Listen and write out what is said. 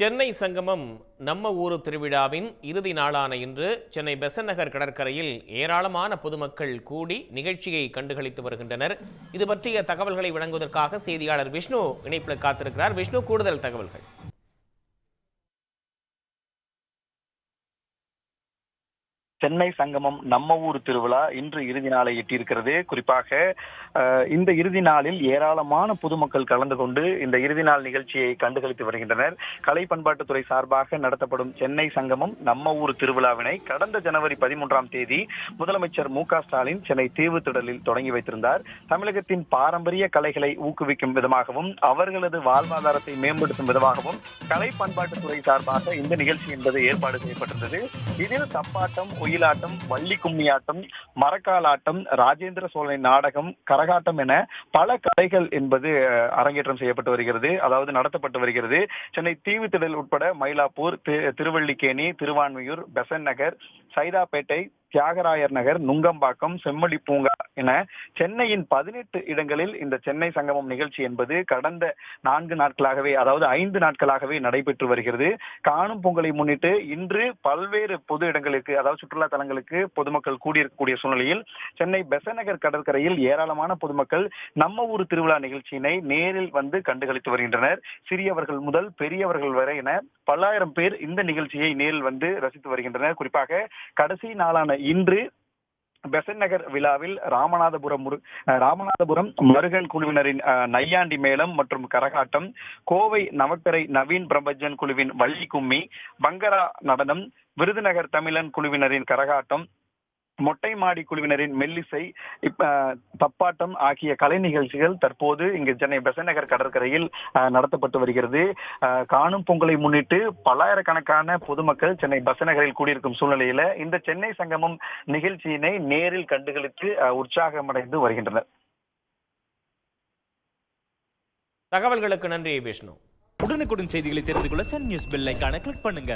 சென்னை சங்கமம் நம்ம ஊரு திருவிழாவின் இறுதி நாளான இன்று சென்னை பெசன்ட் நகர் கடற்கரையில் ஏராளமான பொதுமக்கள் கூடி நிகழ்ச்சியை கண்டுகளித்து வருகின்றனர். இது பற்றிய தகவல்களை வழங்குவதற்காக செய்தியாளர் விஷ்ணு இணைப்பில் காத்திருக்கிறார். விஷ்ணு கூடுதல் தகவல்கள். சென்னை சங்கமம் நம்ம ஊர் திருவிழா இன்று இறுதி நாளை எட்டியிருக்கிறது. குறிப்பாக இந்த இறுதி நாளில் ஏராளமான பொதுமக்கள் கலந்து கொண்டு இந்த இறுதி நாள் நிகழ்ச்சியை கண்டுகளித்து வருகின்றனர். கலை பண்பாட்டுத்துறை சார்பாக நடத்தப்படும் சென்னை சங்கமம் நம்ம ஊர் திருவிழாவினை கடந்த ஜனவரி பதிமூன்றாம் தேதி முதலமைச்சர் மு ஸ்டாலின் சென்னை தீவுத்திடலில் தொடங்கி வைத்திருந்தார். தமிழகத்தின் பாரம்பரிய கலைகளை ஊக்குவிக்கும் விதமாகவும் அவர்களது வாழ்வாதாரத்தை மேம்படுத்தும் விதமாகவும் கலை பண்பாட்டுத்துறை சார்பாக இந்த நிகழ்ச்சி என்பது ஏற்பாடு செய்யப்பட்டிருந்தது. இதில் தப்பாட்டம் ஒயிலாட்டம் வள்ளி கும்மி ஆட்டம் மரக்காலாட்டம் ராஜேந்திர சோழன் நாடகம் கரகாட்டம் என பல கலைகள் என்பது அரங்கேற்றம் செய்யப்பட்டு வருகிறது. அதாவது நடத்தப்பட்டு வருகிறது. சென்னை தீவுத்திடல் உட்பட மயிலாப்பூர் திருவள்ளிக்கேணி திருவான்மையூர் பெசன் நகர் சைதாப்பேட்டை தியாகராயர் நகர் நுங்கம்பாக்கம் செம்மொழி பூங்கா என சென்னையின் பதினெட்டு இடங்களில் இந்த சென்னை சங்கமம் நிகழ்ச்சி என்பது கடந்த நான்கு நாட்களாகவே அதாவது ஐந்து நாட்களாகவே நடைபெற்று வருகிறது. காணும் பொங்கலை முன்னிட்டு இன்று பல்வேறு பொது இடங்களுக்கு அதாவது சுற்றுலா தலங்களுக்கு பொதுமக்கள் கூடியிருக்கக்கூடிய சூழ்நிலையில் சென்னை பெசநகர் கடற்கரையில் ஏராளமான பொதுமக்கள் நம்ம ஊர் திருவிழா நிகழ்ச்சியினை நேரில் வந்து கண்டுகளித்து வருகின்றனர். சிறியவர்கள் முதல் பெரியவர்கள் வரை என பல்லாயிரம் பேர் இந்த நிகழ்ச்சியை நேரில் வந்து ரசித்து வருகின்றனர். குறிப்பாக கடைசி நாளான இன்று பெசன் நகர் விழாவில் ராமநாதபுரம் ராமநாதபுரம் மருகன் குழுவினரின் நையாண்டி மேளம் மற்றும் கரகாட்டம் கோவை நவக்கரை நவீன் பிரபஞ்சன் குழுவின் வள்ளி கும்மி பங்கரா நடனம் விருதுநகர் தமிழன் குழுவினரின் கரகாட்டம் மொட்டை மாடி குழுவினரின் மெல்லிசை தப்பாட்டம் ஆகிய கலை நிகழ்ச்சிகள் தற்போது இங்கு சென்னை பெசன் நகர் கடற்கரையில் நடத்தப்பட்டு வருகிறது. காணும் பொங்கலை முன்னிட்டு பல்லாயிரக்கணக்கான பொதுமக்கள் சென்னை பெசன் நகரில் கூடியிருக்கும் சூழ்நிலையில இந்த சென்னை சங்கமம் நிகழ்ச்சியினை நேரில் கண்டுகளித்து அஹ், உற்சாகமடைந்து வருகின்றனர். தகவல்களுக்கு நன்றி விஷ்ணு. உடனுக்குடன் செய்திகளை தெரிந்து கொள்ள சன் நியூஸ் பெல் ஐகானை கிளிக் பண்ணுங்க.